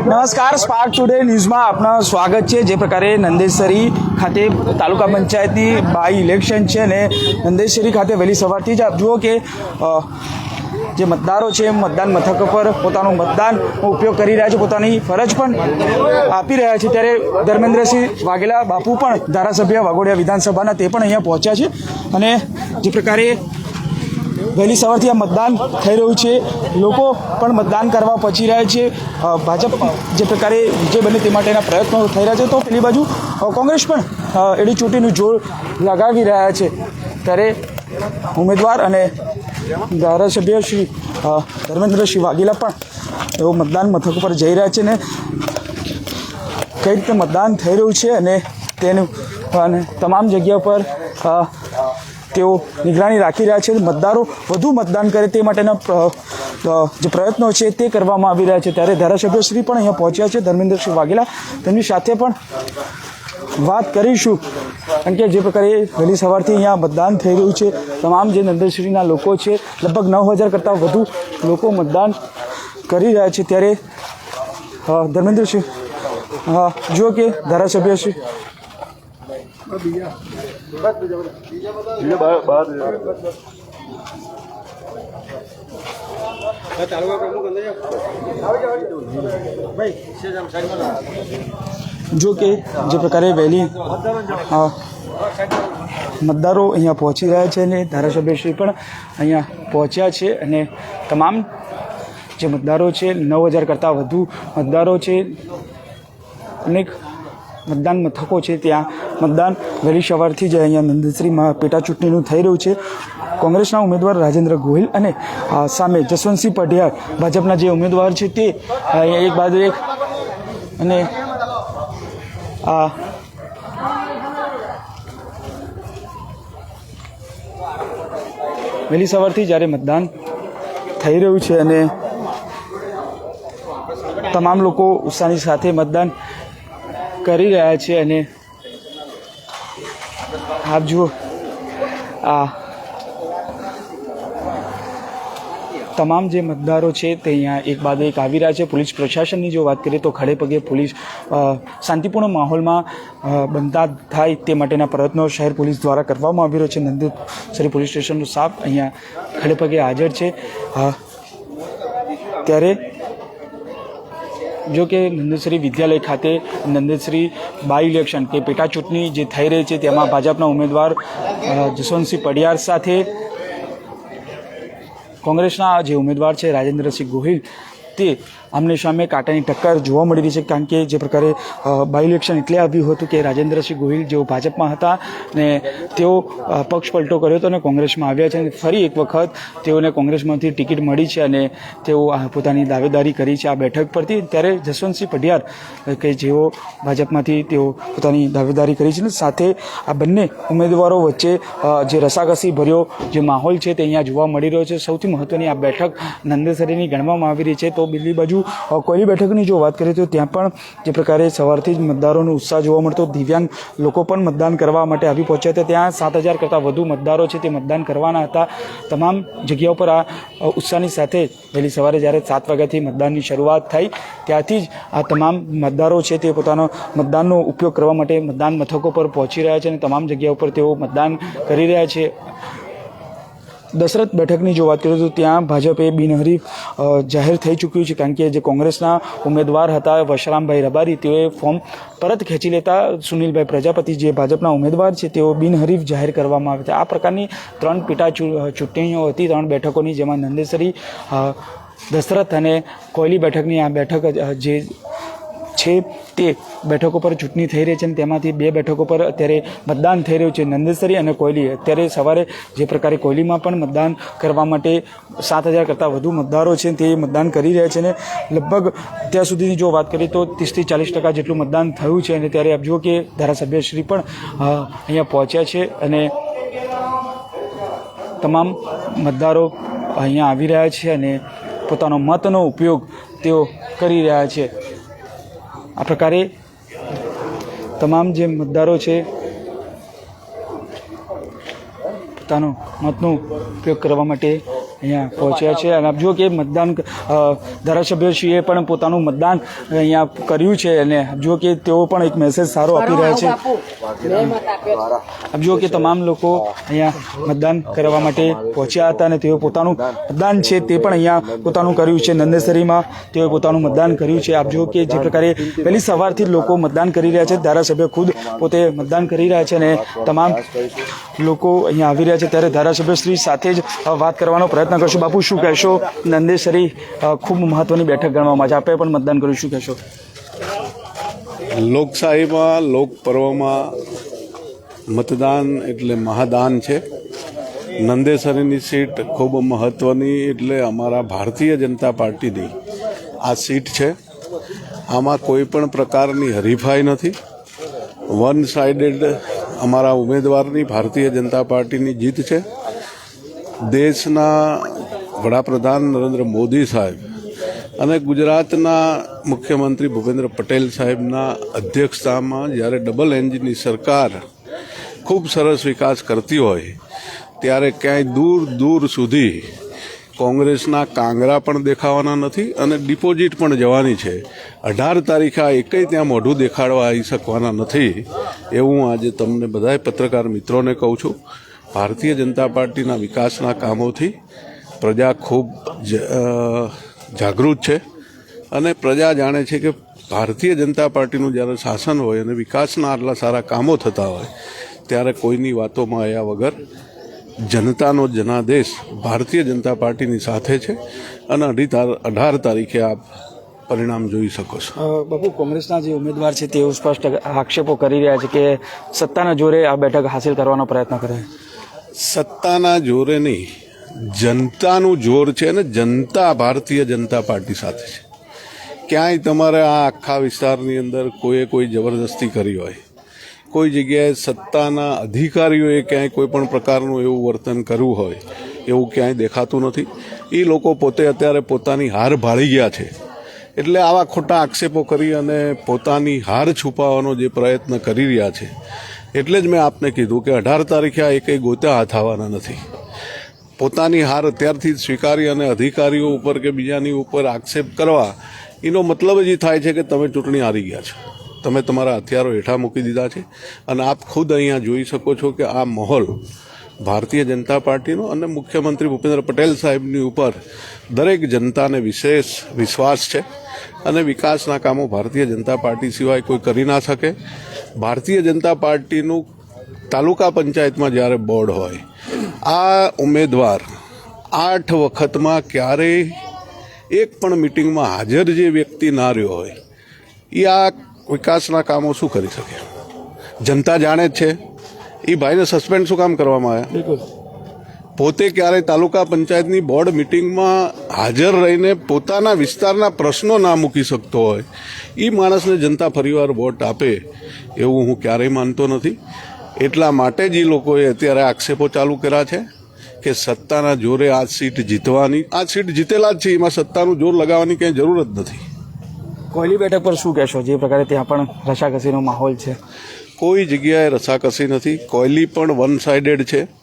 નમસ્કાર spark today ન્યૂઝમાં આપનું સ્વાગત છે. જે પ્રકારે નંદેસરી ખાતે તાલુકા પંચાયતની બાય ઇલેક્શન છે અને નંદેસરી ખાતે વહેલી સવારથી જ આપ જુઓ કે જે મતદારો છે, મતદાન મથક પર પોતાનું મતદાન ઉપયોગ કરી રહ્યા છે, પોતાની ફરજ પણ આપી રહ્યા છે. ત્યારે ધર્મેન્દ્રસિંહ વાઘેલા બાપુ પણ ધારાસભ્ય વાઘોડિયા વિધાનસભાના તે પણ અહીંયા પહોંચ્યા છે. અને જે પ્રકારે વહેલી સવારથી આ મતદાન થઈ રહ્યું છે. લોકો પણ મતદાન કરવા પહોંચી રહ્યા છે. ભાજપ જે પ્રકારે વિજય બને તે માટેના પ્રયત્નો થઈ રહ્યા છે. તો પેલી બાજુ કોંગ્રેસ પણ એડી ચૂંટીનું જોર લગાવી રહ્યા છે. ત્યારે ઉમેદવાર અને ધારાસભ્ય શ્રી ધર્મેન્દ્રસિંહ વાઘેલા પણ એવો મતદાન મથક પર જઈ રહ્યા છે ને કઈ રીતે મતદાન થઈ રહ્યું છે અને તેનું, અને તમામ જગ્યા પર તેઓ નિગરાની રાખી રહ્યા છે. મતદારો વધુ મતદાન કરે તે માટેના જે પ્રયત્નો છે તે કરવામાં આવી રહ્યા છે. ત્યારે ધારાસભ્યશ્રી પણ અહીંયા પહોંચ્યા છે. ધર્મેન્દ્રસિંહ વાઘેલા તેમની સાથે પણ વાત કરીશું. કારણ કે જે પ્રકારે વહેલી સવારથી અહીંયા મતદાન થઈ રહ્યું છે. તમામ જે નંદશ્રીના લોકો છે, લગભગ નવ હજાર કરતાં વધુ લોકો મતદાન કરી રહ્યા છે. ત્યારે ધર્મેન્દ્રસિંહ જુઓ કે ધારાસભ્યશ્રી જો કે જે પ્રકારે વહેલી મતદારો અહીંયા પહોંચી રહ્યા છે અને ધારાસભ્યશ્રી પણ અહીંયા પહોંચ્યા છે અને તમામ જે મતદારો છે નવ હજાર કરતાં વધુ મતદારો છે અનેક મતદાન મથકો છે ત્યાં મતદાન વહેલી સવારથી જ અહીંયા નંદશ્રીમાં પેટા ચૂંટણીનું થઈ રહ્યું છે. કોંગ્રેસના ઉમેદવાર રાજેન્દ્ર ગોહિલ અને સામે જસવંતસિંહ પઢિયાર ભાજપના જે ઉમેદવાર છે તે અહીંયા એક બાદ એક અને આ વહેલી સવારથી જ્યારે મતદાન થઈ રહ્યું છે અને તમામ લોકો ઉત્સાહની સાથે મતદાન કરી રહ્યા છે અને આપ જુઓ, આ તમામ જે મતદારો છે તે અહીંયા એક બાદ એક આવી રહ્યા છે. પોલીસ પ્રશાસનની જો વાત કરીએ તો ખડે પગે પોલીસ શાંતિપૂર્ણ માહોલમાં બનતા થાય તે માટેના પ્રયત્નો શહેર પોલીસ દ્વારા કરવામાં આવી રહ્યો છે. નંદેસરી પોલીસ સ્ટેશનનો સ્ટાફ અહીંયા ખડે પગે હાજર છે. ત્યારે જો કે નંદશ્રી વિદ્યાલય ખાતે નંદશ્રી બાય ઇલેક્શન કે પેટા ચૂંટણી જે થઈ રહી છે તેમાં ભાજપના ઉમેદવાર જસવંતસિંહ પડિયાર સાથે કોંગ્રેસના જે ઉમેદવાર છે, રાજેન્દ્રસિંહ ગોહિલ, તે આમને સામે કાંટાની ટક્કર જોવા મળી રહી છે, કારણ કે જે પ્રકારે બાય ઇલેક્શન એટલે આવ્યું હતું કે રાજેન્દ્રસિંહ ગોહિલ જેઓ ભાજપમાં હતા ને તેઓ પક્ષ પલટો કર્યો હતો અને કોંગ્રેસમાં આવ્યા છે અને ફરી એક વખત તેઓને કોંગ્રેસમાંથી ટિકિટ મળી છે અને તેઓ પોતાની દાવેદારી કરી છે આ બેઠક પરથી. ત્યારે જસવંતસિંહ પઢિયાર કે જેઓ ભાજપમાંથી તેઓ પોતાની દાવેદારી કરી છે અને સાથે આ બંને ઉમેદવારો વચ્ચે જે રસાકસી ભર્યો જે માહોલ છે તે અહીંયા જોવા મળી રહ્યો છે. સૌથી મહત્વની આ બેઠક નંદેસરીની ગણવામાં આવી રહી છે. તો બીજી બાજુ અ, કોયલી બેઠકની જો વાત કરીએ તો ત્યાં પણ જે પ્રકારે સવારથી જ મતદારોનો ઉત્સાહ જોવા મળતો. દિવ્યાંગ લોકો પણ મતદાન કરવા માટે આવી પહોંચ્યા હતા. ત્યાં સાત હજાર કરતાં વધુ મતદારો છે તે મતદાન કરવાના હતા. તમામ જગ્યાઓ પર આ ઉત્સાહની સાથે વહેલી સવારે જ્યારે સાત વાગ્યાથી મતદાનની શરૂઆત થઈ ત્યાંથી જ આ તમામ મતદારો છે તે પોતાનો મતદાનનો ઉપયોગ કરવા માટે મતદાન મથકો પર પહોંચી રહ્યા છે અને તમામ જગ્યાઓ પર તેઓ મતદાન કરી રહ્યા છે. દશરથ બેઠકની જો વાત કરીએ તો ત્યાં ભાજપે બિનહરીફ જાહેર થઈ ચૂક્યું છે. કારણ કે જે કોંગ્રેસના ઉમેદવાર હતા, વશરામભાઈ રબારી, તેઓએ ફોર્મ પરત ખેંચી લેતા સુનિલભાઈ પ્રજાપતિ જે ભાજપના ઉમેદવાર છે, તેઓ બિનહરીફ જાહેર કરવામાં આવ્યા છે આ પ્રકારની ત્રણ પેટા ચૂંટણીઓ હતી, ત્રણ બેઠકોની, જેમાં નંદેસરી દશરથ અને કોયલી બેઠકની આ બેઠક જે છે તે બેઠકો પર ચૂંટણી થઈ રહી છે અને તેમાંથી બે બેઠકો પર અત્યારે મતદાન થઈ રહ્યું છે નંદેસરી અને કોયલી. અત્યારે સવારે જે પ્રકારે કોયલીમાં પણ મતદાન કરવા માટે સાત હજાર કરતાં વધુ મતદારો છે તે મતદાન કરી રહ્યા છે અને લગભગ અત્યાર સુધીની જો વાત કરીએ તો ત્રીસથી ચાલીસ ટકા જેટલું મતદાન થયું છે અને ત્યારે આપ જુઓ કે ધારાસભ્યશ્રી પણ અહીંયા પહોંચ્યા છે અને તમામ મતદારો અહીંયા આવી રહ્યા છે અને પોતાનો મતનો ઉપયોગ તેઓ કરી રહ્યા છે. આ પ્રકારે તમામ જે મતદારો છે પોતાનો મતનો ઉપયોગ કરવા માટે અહીંયા પહોંચ્યા છે અને આપ જુઓ કે મતદાન ધારાસભ્યશ્રીએ પણ પોતાનું મતદાન અહીંયા કર્યું છે અને જો જુઓ કે તેઓ પણ એક મેસેજ સારો આપી રહ્યા છે. આપ જુઓ કે તમામ લોકો અહીંયા મતદાન કરવા માટે પહોંચ્યા હતા અને તેઓ પોતાનું મતદાન છે તે પણ અહીંયા પોતાનું કર્યું છે. નંદેસરીમાં તેઓએ પોતાનું મતદાન કર્યું છે. આપ જુઓ કે જે પ્રકારે પહેલી સવારથી જ લોકો મતદાન કરી રહ્યા છે. ધારાસભ્ય ખુદ પોતે મતદાન કરી રહ્યા છે અને તમામ લોકો અહીંયા આવી રહ્યા છે. ત્યારે ધારાસભ્યશ્રી સાથે જ વાત કરવાનો પ્રયત્ન કરશું? બાપુ, શું કહેશો? નંદેસરી ખૂબ મહત્વની બેઠક ગણવામાં છે. આપે પણ મતદાન કર્યું, શું કહેશો? લોકશાહીમાં લોક પર્વમાં મતદાન એટલે મહાદાન છે. નંદેસરીની સીટ ખૂબ મહત્ત્વની એટલે અમારા ભારતીય જનતા પાર્ટીની આ સીટ છે. આમાં કોઈ પણ પ્રકારની હરીફાઈ નથી. વન સાઇડેડ અમારા ઉમેદવારની ભારતીય જનતા પાર્ટીની જીત છે. દેશના વડાપ્રધાન નરેન્દ્ર મોદી સાહેબ અને ગુજરાતના મુખ્યમંત્રી ભૂપેન્દ્ર પટેલ સાહેબના અધ્યક્ષતામાં જ્યારે ડબલ એન્જિનની સરકાર ખૂબ સરસ વિકાસ કરતી હોય, ત્યારે ક્યાંય દૂર દૂર સુધી કોંગ્રેસના કાંગરા પણ દેખાવાના નથી અને ડિપોઝિટ પણ જવાની છે. અઢાર તારીખે આ એકેય ત્યાં મોઢું દેખાડવા આવી શકવાના નથી, એવું આજે તમને બધાય પત્રકાર મિત્રોને કહું છું. ભારતીય જનતા પાર્ટીના વિકાસના કામોથી પ્રજા ખૂબ જાગૃત છે અને પ્રજા જાણે છે કે ભારતીય જનતા પાર્ટીનું જ્યારે શાસન હોય અને વિકાસના આટલા સારા કામો થતા હોય, ત્યારે કોઈની વાતોમાં આવ્યા વગર જનતાનો જનાદેશ ભારતીય જનતા પાર્ટીની સાથે છે અને અઢી અઢાર તારીખે આપ પરિણામ જોઈ શકો છો. બાપુ, કોંગ્રેસના જે ઉમેદવાર છે તેઓ સ્પષ્ટ આક્ષેપો કરી રહ્યા છે કે સત્તાના જોરે આ બેઠક હાંસિલ કરવાનો પ્રયત્ન કરે. સત્તાના જોરે નહીં, જનતાનું જોર છે અને જનતા, ભારતીય જનતા પાર્ટી સાથે છે. ક્યાંય તમારે આ આખા વિસ્તારની અંદર કોઈએ કોઈ જબરદસ્તી કરી હોય, કોઈ જગ્યાએ સત્તાના અધિકારીઓએ ક્યાંય કોઈ પણ પ્રકારનું એવું વર્તન કરવું હોય, એવું ક્યાંય દેખાતું નથી. એ લોકો પોતે અત્યારે પોતાની હાર ભાળી ગયા છે. એટલે આવા ખોટા આક્ષેપો કરી અને પોતાની હાર છુપાવવાનો જે પ્રયત્ન કરી રહ્યા છે એટલે જ મેં આપને કીધું કે અઢાર તારીખે આ એકેય ગોતા હાથ આવવાના નથી. પોતાની હાર અત્યારથી જ સ્વીકારી અને અધિકારીઓ ઉપર કે બીજાની ઉપર આક્ષેપ કરવા, એનો મતલબ જ એ થાય છે કે તમે ચૂંટણી હારી ગયા છો. તમે તમારા હથિયારો હેઠા મૂકી દીધા છે અને આપ ખુદ અહીંયા જોઈ શકો છો કે આ માહોલ ભારતીય જનતા પાર્ટીનો અને મુખ્યમંત્રી ભૂપેન્દ્ર પટેલ સાહેબની ઉપર દરેક જનતાને વિશેષ વિશ્વાસ છે અને વિકાસના કામો ભારતીય જનતા પાર્ટી સિવાય કોઈ કરી ના શકે. ભારતીય જનતા પાર્ટીનું તાલુકા પંચાયતમાં જ્યારે બોર્ડ હોય, આ ઉમેદવાર આઠ વખતમાં ક્યારેય એક પણ મિટિંગમાં હાજર જે વ્યક્તિ ના રહ્યો હોય એ આ વિકાસના કામો શું કરી શકે? જનતા જાણે જ છે. એ ભાઈને સસ્પેન્ડ શું કામ કરવામાં આવ્યા પોતે ક્યારેય તાલુકા પંચાયતની બોર્ડ મિટિંગમાં હાજર રહીને પોતાના વિસ્તારના પ્રશ્નો ના મૂકી શકતો હોય એ માણસને જનતા ફરીવાર વોટ આપે એવું હું ક્યારેય માનતો નથી. એટલા માટે જ એ લોકોએ અત્યારે આક્ષેપો ચાલુ કર્યા છે કે સત્તાના જોરે આ સીટ જીતવાની આ સીટ જીતેલા જ છે એમાં સત્તાનું જોર લગાવવાની કંઈ જરૂર જ નથી. કોયલી બેઠક પર શું કહેશો? જે પ્રકારે ત્યાં પણ રસાકસીનો માહોલ છે. કોઈ જગ્યાએ રસાકસી નથી. કોયલી પણ વન સાઇડેડ છે.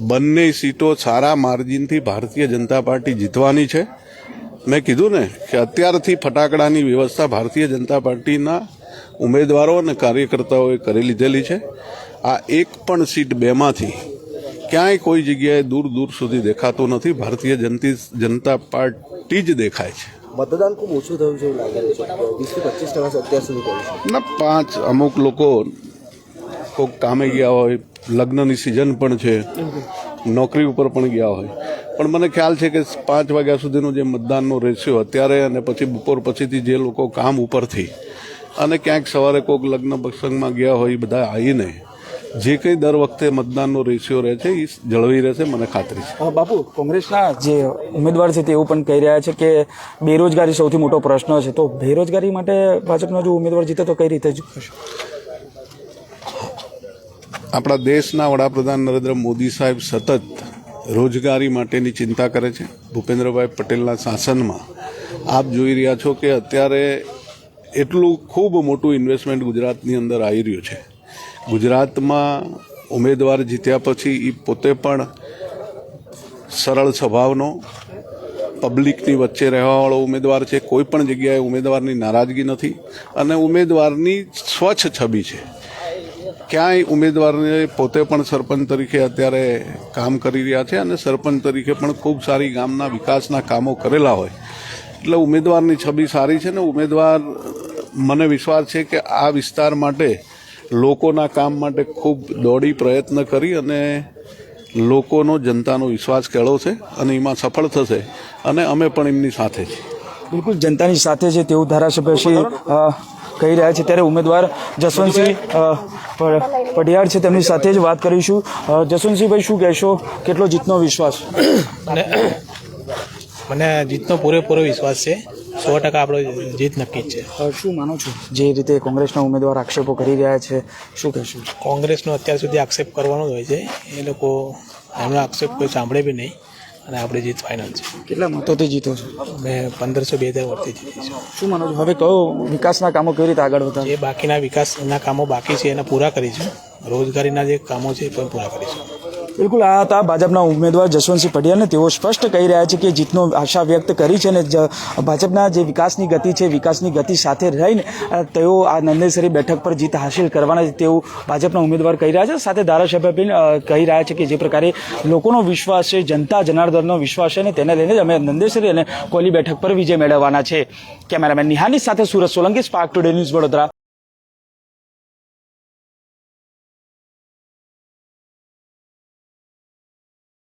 બંને સીટો સારા માર્જિનથી ભારતીય જનતા પાર્ટી જીતવાની છે. મેં કીધું ને કે અત્યારથી ફટાકડાની વ્યવસ્થા ભારતીય જનતા પાર્ટીના ઉમેદવારો અને કાર્યકર્તાઓએ કરી લીધેલી છે. આ એક પણ સીટ બેમાંથી ક્યાંય કોઈ જગ્યાએ દૂર દૂર સુધી દેખાતું નથી. ભારતીય જનતી જનતા પાર્ટી જ દેખાય છે. મતદાન ખૂબ ઓછું થયું છે પચીસ ટકા અત્યાર સુધી ના પાંચ અમુક લોકો કોઈક કામે ગયા હોય લગ્નની સિઝન પણ છે. નોકરી ઉપર પણ ગયા હોય. પણ મને ખ્યાલ છે કે પાંચ વાગ્યા સુધીનો જે મતદાનનો રેશિયો અત્યારે અને પછી બપોર પછીથી જે લોકો કામ ઉપરથી અને ક્યાંક સવારે કોઈક લગ્ન પ્રસંગમાં ગયા હોય એ બધા આવીને, જે કંઈ દર વખતે મતદાનનો રેશિયો રહે છે એ જળવાઈ રહેશે મને ખાતરી છે. બાપુ, કોંગ્રેસના જે ઉમેદવાર છે તે એવું પણ કહી રહ્યા છે કે બેરોજગારી સૌથી મોટો પ્રશ્ન છે. તો બેરોજગારી માટે ભાજપનો જો ઉમેદવાર જીતે તો કઈ રીતે જ આપણા દેશના વડાપ્રધાન નરેન્દ્ર મોદી સાહેબ સતત રોજગારી માટેની ચિંતા કરે છે. ભૂપેન્દ્રભાઈ પટેલના શાસનમાં આપ જોઈ રહ્યા છો કે અત્યારે એટલું ખૂબ મોટું ઇન્વેસ્ટમેન્ટ ગુજરાતની અંદર આવી રહ્યું છે. ગુજરાતમાં ઉમેદવાર જીત્યા પછી એ પોતે પણ સરળ સ્વભાવનો પબ્લિકની વચ્ચે રહેવાવાળો ઉમેદવાર છે. કોઈ પણ જગ્યાએ ઉમેદવારની નારાજગી નથી અને ઉમેદવારની સ્વચ્છ છબી છે. ક્યાંય ઉમેદવારને પોતે પણ સરપંચ તરીકે અત્યારે કામ કરી રહ્યા છે અને સરપંચ તરીકે પણ ખૂબ સારી ગામના વિકાસના કામો કરેલા હોય. એટલે ઉમેદવારની છબી સારી છે ને ઉમેદવાર, મને વિશ્વાસ છે કે આ વિસ્તાર માટે, લોકોના કામ માટે ખૂબ દોડી પ્રયત્ન કરી અને લોકોનો, જનતાનો વિશ્વાસ કેળવશે અને એમાં સફળ થશે અને અમે પણ એમની સાથે છીએ. બિલકુલ, જનતાની સાથે છે તેવું ધારાસભ્ય છે કહી રહ્યા છે ત્યારે ઉમેદવાર જસવંતસિંહ પઢિયાર છે તેમની સાથે જ વાત કરીશું. જસવંતસિંહભાઈ શું કહેશો? કેટલો જીતનો વિશ્વાસ? મને જીતનો પૂરેપૂરો વિશ્વાસ છે. સો ટકા આપણો જીત નક્કી જ છે. શું માનો છો? જે રીતે કોંગ્રેસના ઉમેદવાર આક્ષેપો કરી રહ્યા છે શું કહેશો? કોંગ્રેસનો અત્યાર સુધી આક્ષેપ કરવાનો જ હોય છે. એ લોકો એમનો આક્ષેપ કોઈ સાંભળે બી નહીં. અને આપણે જીત ફાઇનલ છે. કેટલા મતોથી જીતો છો. મેં પંદરસો બે હજાર વોટથી જીતીશું શું માનો છો? હવે કયો વિકાસના કામો કેવી રીતે આગળ વધારે જે બાકીના વિકાસના કામો બાકી છે એને પૂરા કરીશું. રોજગારીના જે કામો છે એ પણ પૂરા કરીશું. બિલકુલ, આ હતા ભાજપના ઉમેદવાર જસવંતસિંહ પટેલને તેઓ સ્પષ્ટ કહી રહ્યા છે કે જીતનો આશા વ્યક્ત કરી છે અને ભાજપના જે વિકાસની ગતિ છે, વિકાસની ગતિ સાથે રહીને તેઓ આ નંદેસરી બેઠક પર જીત હાંસિલ કરવાના તેઓ ભાજપના ઉમેદવાર કહી રહ્યા છે. સાથે ધારાસભ્ય પણ કહી રહ્યા છે કે જે પ્રકારે લોકોનો વિશ્વાસ છે, જનતા જનાર્દનનો વિશ્વાસ છે અને તેને લઈને અમે નંદેસરી અને કોલી બેઠક પર વિજય મેળવવાના છે. કેમેરામેન નિહાની સાથે Surat Solanki, Spark Today News Vadodara.